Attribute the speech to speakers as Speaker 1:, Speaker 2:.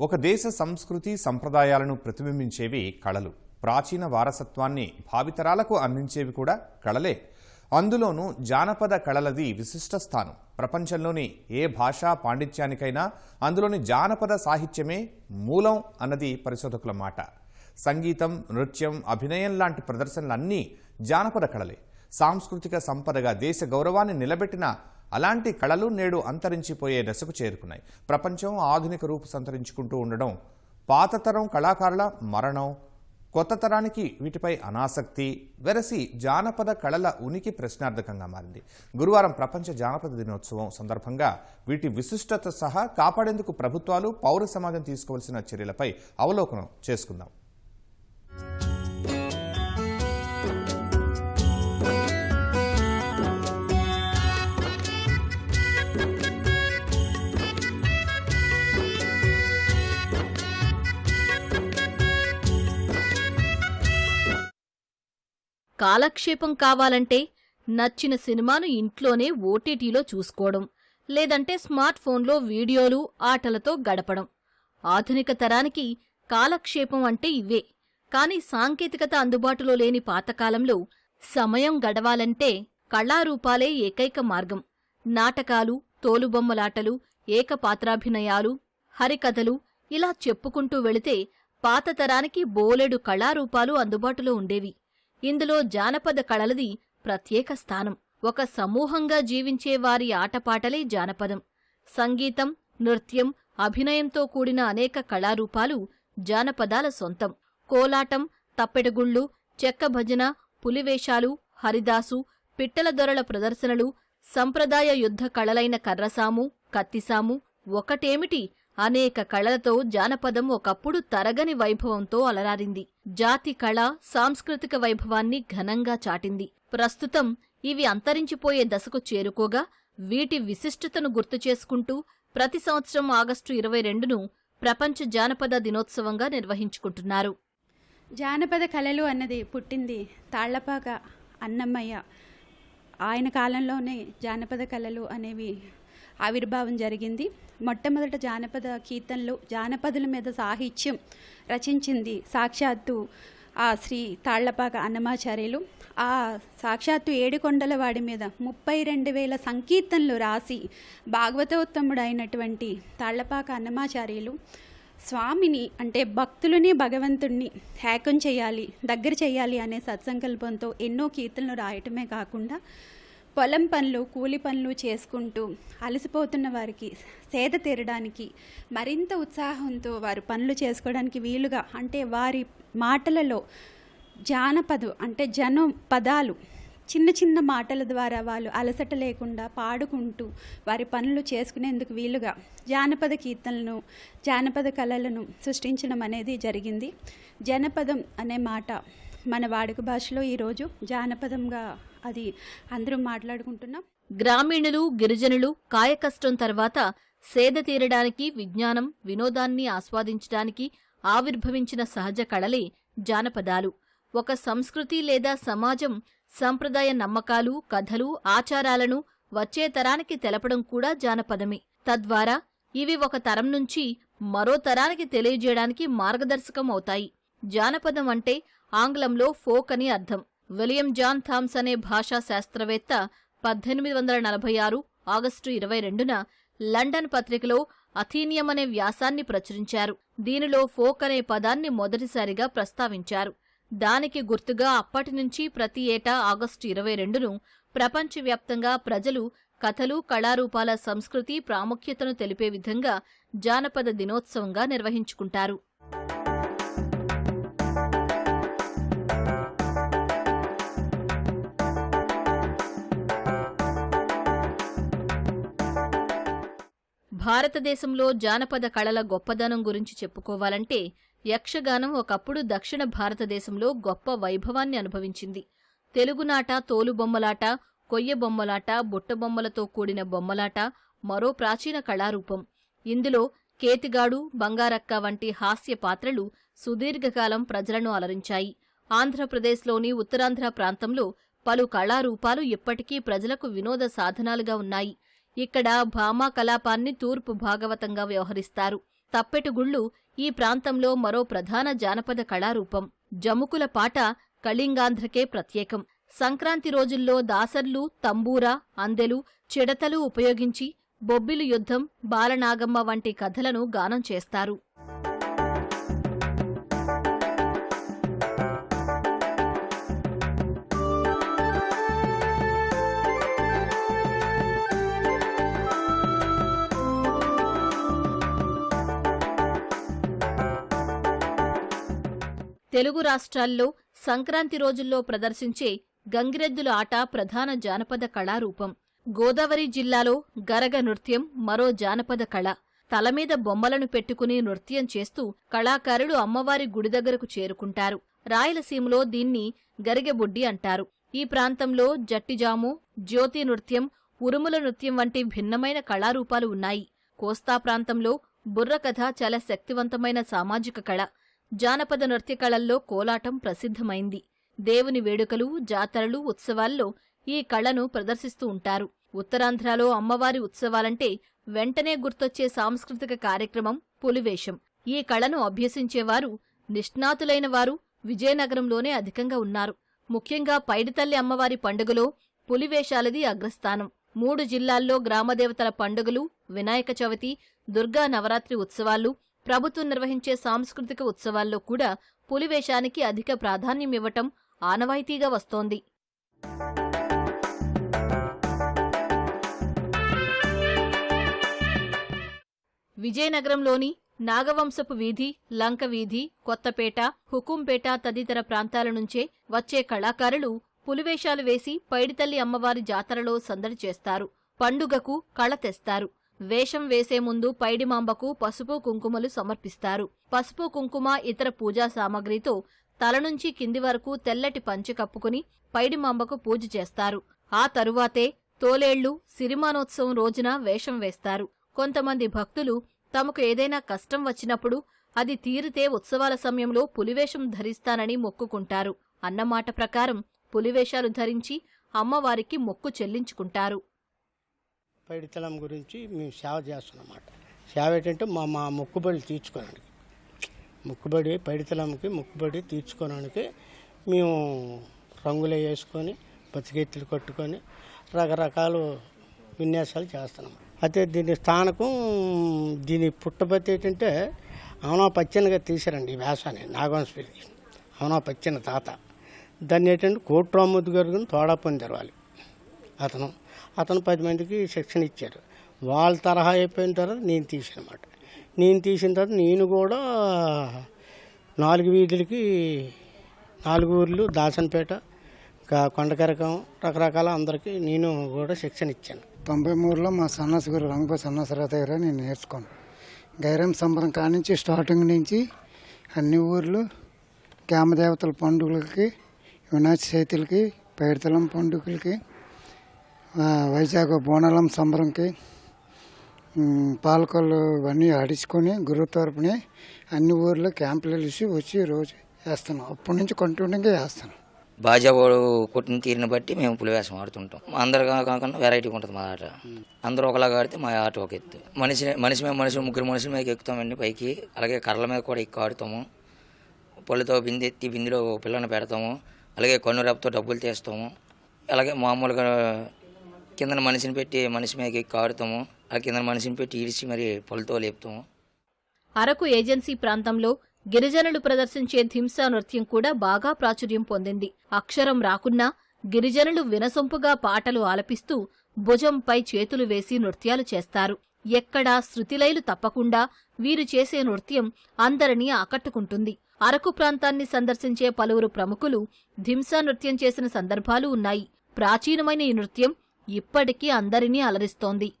Speaker 1: ఒక దేశ సంస్కృతి సంప్రదాయాలను ప్రతిబింబించేవి కళలు. ప్రాచీన వారసత్వాన్ని భావితరాలకు అందించేవి కూడా కళలే. అందులోనూ జానపద కళలది విశిష్ట స్థానం. ప్రపంచంలోని ఏ భాషా పాండిత్యానికైనా అందులోని జానపద సాహిత్యమే మూలం అన్నది పరిశోధకుల మాట. సంగీతం నృత్యం అభినయం లాంటి ప్రదర్శనలన్నీ జానపద కళలే. సాంస్కృతిక సంపదగా దేశ గౌరవాన్ని నిలబెట్టిన అలాంటి కళలు నేడు అంతరించిపోయే దశకు చేరుకున్నాయి. ప్రపంచం ఆధునిక రూపు సంతరించుకుంటూ ఉండడం పాతతరం కళాకారుల మరణం కొత్త తరానికి వీటిపై అనాసక్తి వెరసి జానపద కళల ఉనికి ప్రశ్నార్థకంగా మారింది. గురువారం ప్రపంచ జానపద దినోత్సవం సందర్భంగా వీటి విశిష్టత సహా కాపాడేందుకు ప్రభుత్వాలు పౌర సమాజం తీసుకోవాల్సిన చర్యలపై అవలోకనం చేసుకుందాం.
Speaker 2: కాలక్షేపం కావాలంటే నచ్చిన సినిమాను ఇంట్లోనే ఓటీటీలో చూసుకోవడం లేదంటే స్మార్ట్ ఫోన్లో వీడియోలు ఆటలతో గడపడం. ఆధునిక తరానికి కాలక్షేపం అంటే ఇవే. కాని సాంకేతికత అందుబాటులో లేని పాతకాలంలో సమయం గడవాలంటే కళారూపాలే ఏకైక మార్గం. నాటకాలు తోలుబొమ్మలాటలు ఏకపాత్రాభినయాలు హరికథలు ఇలా చెప్పుకుంటూ వెళితే పాత తరానికి బోలెడు కళారూపాలు అందుబాటులో ఉండేవి. ఇందులో జానపద కళలది ప్రత్యేక స్థానం. ఒక సమూహంగా జీవించే వారి ఆటపాటలే జానపదం. సంగీతం నృత్యం అభినయంతో కూడిన అనేక కళారూపాలు జానపదాల సొంతం. కోలాటం తప్పెటగుళ్ళు చెక్క భజన పులివేషాలు హరిదాసు పిట్టల దొరల ప్రదర్శనలు సంప్రదాయ యుద్ధ కళలైన కర్రసాము కత్తిసాము ఒకటేమిటి? అనేక కళలతో జానపదం ఒకప్పుడు తరగని వైభవంతో అలరారింది. జాతి కళ సాంస్కృతిక వైభవాన్ని ఘనంగా చాటింది. ప్రస్తుతం ఇవి అంతరించిపోయే దశకు చేరుకోగా వీటి విశిష్టతను గుర్తు చేసుకుంటూ ప్రతి సంవత్సరం ఆగస్టు ఇరవై రెండును ప్రపంచ జానపద దినోత్సవంగా నిర్వహించుకుంటున్నారు.
Speaker 3: జానపద కళలు అన్నది పుట్టింది తాళ్ళపాక అన్నమయ్య. ఆయన కాలంలోనే జానపద కళలు అనేవి ఆవిర్భావం జరిగింది. మొట్టమొదట జానపద కీర్తనలు జానపదుల మీద సాహిత్యం రచించింది సాక్షాత్తు ఆ శ్రీ తాళ్ళపాక అన్నమాచార్యులు. ఆ సాక్షాత్తు ఏడుకొండల వాడి మీద ముప్పై రెండు వేల సంకీర్తనలు రాసి భాగవతోత్తముడు అయినటువంటి తాళ్ళపాక అన్నమాచార్యులు స్వామిని అంటే భక్తులని భగవంతుణ్ణి హ్యాకం చేయాలి దగ్గర చేయాలి అనే సత్సంకల్పంతో ఎన్నో కీర్తనలు రాయటమే కాకుండా పొలం పనులు కూలి పనులు చేసుకుంటూ అలసిపోతున్న వారికి సేద తీరడానికి మరింత ఉత్సాహంతో వారు పనులు చేసుకోవడానికి వీలుగా అంటే వారి మాటలలో జానపదు అంటే జనం పదాలు చిన్న చిన్న మాటల ద్వారా వాళ్ళు అలసట లేకుండా పాడుకుంటూ వారి పనులు చేసుకునేందుకు వీలుగా జానపద కీర్తనలను జానపద కళలను సృష్టించడం అనేది జరిగింది. జనపదం అనే మాట మన వాడుక భాషలో ఈరోజు జానపదంగా అది అందరూ మాట్లాడుకుంటున్నాం.
Speaker 2: గ్రామీణులు గిరిజనులు కాయకష్టం తర్వాత సేద తీరడానికి విజ్ఞానం వినోదాన్ని ఆస్వాదించడానికి ఆవిర్భవించిన సహజ కళలే జానపదాలు. ఒక సంస్కృతి లేదా సమాజం సంప్రదాయ నమ్మకాలు కథలు ఆచారాలను వచ్చే తరానికి తెలపడం కూడా జానపదమే. తద్వారా ఇవి ఒక తరం నుంచి మరో తరానికి తెలియజేయడానికి మార్గదర్శకం అవుతాయి జానపదం అంటే ఆంగ్లంలో ఫోక్ అని అర్థం. విలియం జాన్ థామ్స్ అనే భాషా శాస్త్రవేత్త పద్దెనిమిది వందల నలభై ఆరు ఆగస్టు ఇరవై రెండున లండన్ పత్రికలో అథీనియం అనే వ్యాసాన్ని ప్రచురించారు. దీనిలో ఫోక్ అనే పదాన్ని మొదటిసారిగా ప్రస్తావించారు. దానికి గుర్తుగా అప్పటి నుంచి ప్రతి ఏటా ఆగస్టు ఇరవై రెండును ప్రపంచవ్యాప్తంగా ప్రజలు కథలు కళారూపాల సంస్కృతి ప్రాముఖ్యతను తెలిపే విధంగా జానపద దినోత్సవంగా నిర్వహించుకుంటారు. భారతదేశంలో జానపద కళల గొప్పదనం గురించి చెప్పుకోవాలంటే యక్షగానం ఒకప్పుడు దక్షిణ భారతదేశంలో గొప్ప వైభవాన్ని అనుభవించింది. తెలుగునాట తోలుబొమ్మలాట కొయ్య బొమ్మలాట బుట్టబొమ్మలతో కూడిన బొమ్మలాట మరో ప్రాచీన కళారూపం. ఇందులో కేతిగాడు బంగారక్క వంటి హాస్య పాత్రలు సుదీర్ఘకాలం ప్రజలను అలరించాయి. ఆంధ్రప్రదేశ్లోని ఉత్తరాంధ్ర ప్రాంతంలో పలు కళారూపాలు ఇప్పటికీ ప్రజలకు వినోద సాధనాలుగా ఉన్నాయి. ఇక్కడ భామా కలాపాన్ని తూర్పు భాగవతంగా వ్యవహరిస్తారు. తప్పెటుగుళ్ళు ఈ ప్రాంతంలో మరో ప్రధాన జానపద కళారూపం. జముకుల పాట కళింగాంధ్రకే ప్రత్యేకం. సంక్రాంతి రోజుల్లో దాసర్లు తంబూరా అందెలు చెడతలు ఉపయోగించి బొబ్బిలి యుద్ధం బాలనాగమ్మ వంటి కథలను గానం చేస్తారు. తెలుగు రాష్ట్రాల్లో సంక్రాంతి రోజుల్లో ప్రదర్శించే గంగిరెద్దుల ఆట ప్రధాన జానపద కళారూపం. గోదావరి జిల్లాలో గరగ నృత్యం మరో జానపద కళ. తలమీద బొమ్మలను పెట్టుకుని నృత్యం చేస్తూ కళాకారులు అమ్మవారి గుడి దగ్గరకు చేరుకుంటారు. రాయలసీమలో దీన్ని గరిగెబుడ్డి అంటారు. ఈ ప్రాంతంలో జట్టిజాము జ్యోతి నృత్యం ఉరుముల నృత్యం వంటి భిన్నమైన కళారూపాలు ఉన్నాయి. కోస్తా ప్రాంతంలో బుర్రకథ చాలా శక్తివంతమైన సామాజిక కళ. జానపద నృత్య కళల్లో కోలాటం ప్రసిద్ధమైంది. దేవుని వేడుకలు జాతరలు ఉత్సవాల్లో ఈ కళను ప్రదర్శిస్తూ ఉంటారు. ఉత్తరాంధ్రలో అమ్మవారి ఉత్సవాలంటే వెంటనే గుర్తొచ్చే సాంస్కృతిక కార్యక్రమం పులివేషం. ఈ కళను అభ్యసించేవారు నిష్ణాతులైన వారు విజయనగరంలోనే అధికంగా ఉన్నారు. ముఖ్యంగా పైడితల్లి అమ్మవారి పండుగలో పులివేషాలది అగ్రస్థానం. మూడు జిల్లాల్లో గ్రామదేవతల పండుగలు వినాయక చవితి దుర్గా నవరాత్రి ఉత్సవాలు ప్రభుత్వం నిర్వహించే సాంస్కృతిక ఉత్సవాల్లో కూడా పులివేషానికి అధిక ప్రాధాన్యం ఇవ్వటం ఆనవాయితీగా వస్తోంది. విజయనగరంలోని నాగవంశపు వీధి లంక వీధి కొత్తపేట హుకుంపేట తదితర ప్రాంతాల నుంచే వచ్చే కళాకారులు పులివేషాలు వేసి పైడితల్లి అమ్మవారి జాతరలో సందడి చేస్తారు. పండుగకు కళ తెస్తారు. వేషం వేసే ముందు పైడిమాంబకు పసుపు కుంకుమలు సమర్పిస్తారు. పసుపు కుంకుమ ఇతర పూజా సామాగ్రితో తల నుంచి కింది వరకు తెల్లటి పంచె కప్పుకుని పైడిమాంబకు పూజ చేస్తారు. ఆ తరువాతే తోలేళ్ళు సిరిమానోత్సవం రోజున వేషం వేస్తారు. కొంతమంది భక్తులు తమకు ఏదైనా కష్టం వచ్చినప్పుడు అది తీరితే ఉత్సవాల సమయంలో పులివేషం ధరిస్తానని మొక్కుకుంటారు. అన్నమాట ప్రకారం పులివేషాలు ధరించి అమ్మవారికి మొక్కు చెల్లించుకుంటారు.
Speaker 4: పైడితలం గురించి మేము సేవ చేస్తున్నామాట సేవ ఏంటంటే మా మా మొక్కుబడి తీర్చుకోవడానికి. మొక్కుబడి పైడితలంకి మొక్కుబడి తీర్చుకోవడానికి మేము రంగులు వేసుకొని బతికెత్తులు కట్టుకొని రకరకాల విన్యాసాలు చేస్తున్నాం. అయితే దీని స్థానకం దీని పుట్టబతి ఏంటంటే అవునా పచ్చనిగా తీశారండి ఈ వ్యాసాన్ని నాగవంశ అవునా పచ్చని తాత. దాన్ని ఏంటంటే కోట్రాముద్దు గారు తోడా పొంది తెరవాలి. అతను. అతను పది మందికి శిక్షణ ఇచ్చారు వాళ్ళ తరహా అయిపోయిన తర్వాత నేను తీసానమాట నేను తీసిన తర్వాత నేను కూడా నాలుగు వీధులకి నాలుగు ఊర్లు దాసనపేట కొండకరకం రకరకాల అందరికీ నేను కూడా శిక్షణ ఇచ్చాను.
Speaker 5: తొంభై మూడులో మా సన్నాసి గురు రంగపతి సన్నాసరావు దగ్గర నేను నేర్చుకున్నాను. గైరం సంబరం కానించి స్టార్టింగ్ నుంచి అన్ని ఊర్లు గ్రామదేవతల పండుగలకి వినాయక చవితులకి పైడితలం పండుగలకి వైజాగ్ బోనాలం సంబరంకి పాలకొల్లు ఇవన్నీ ఆడించుకొని గురువు తరపుని అన్ని ఊర్లో క్యాంపులు వెలిసి వచ్చి రోజు వేస్తాను అప్పటి నుంచి కంటిన్యూగా వేస్తాను
Speaker 6: బాజా వాడు కొట్టిన తీరుని బట్టి మేము పులివేషం ఆడుతుంటాం. అందరు కాకుండా వెరైటీగా ఉంటుంది మా ఆట. అందరూ ఒకలాగా ఆడితే మా ఆట ఒక ఎత్తు. మనిషి మనిషి మీద మనిషి ముగ్గురు మనుషుల మీద ఎక్కుతామండి పైకి. అలాగే కర్రల మీద కూడా ఎక్కువ ఆడుతాము. పళ్ళుతో బిందె ఎత్తి బిందెలో పిల్లని పెడతాము. అలాగే కన్ను రేపుతో డబ్బులు తీస్తాము. అలాగే మామూలుగా కింద మనిషిని పెట్టి మనిషి మీద కారుతాము. ఆ కింద మనిషిని పెట్టి ఈడ్చి మరి పొలతో లేపుతాము.
Speaker 2: అరకు ఏజెన్సీ ప్రాంతంలో గిరిజనులు ప్రదర్శించే ధింసా నృత్యం కూడా బాగా ప్రాచుర్యం పొందింది. అక్షరం రాకున్నా గిరిజనులు వినసొంపుగా పాటలు ఆలపిస్తూ భుజంపై చేతులు వేసి నృత్యాలు చేస్తారు. ఎక్కడా శృతిలైలు తప్పకుండా వీరు చేసే నృత్యం అందరినీ ఆకట్టుకుంటుంది. అరకు ప్రాంతాన్ని సందర్శించే పలువురు ప్రముఖులు ధింసా నృత్యం చేసిన సందర్భాలు ఉన్నాయి. ప్రాచీనమైన ఈ నృత్యం ఇప్పటికీ అందరినీ అలరిస్తోంది.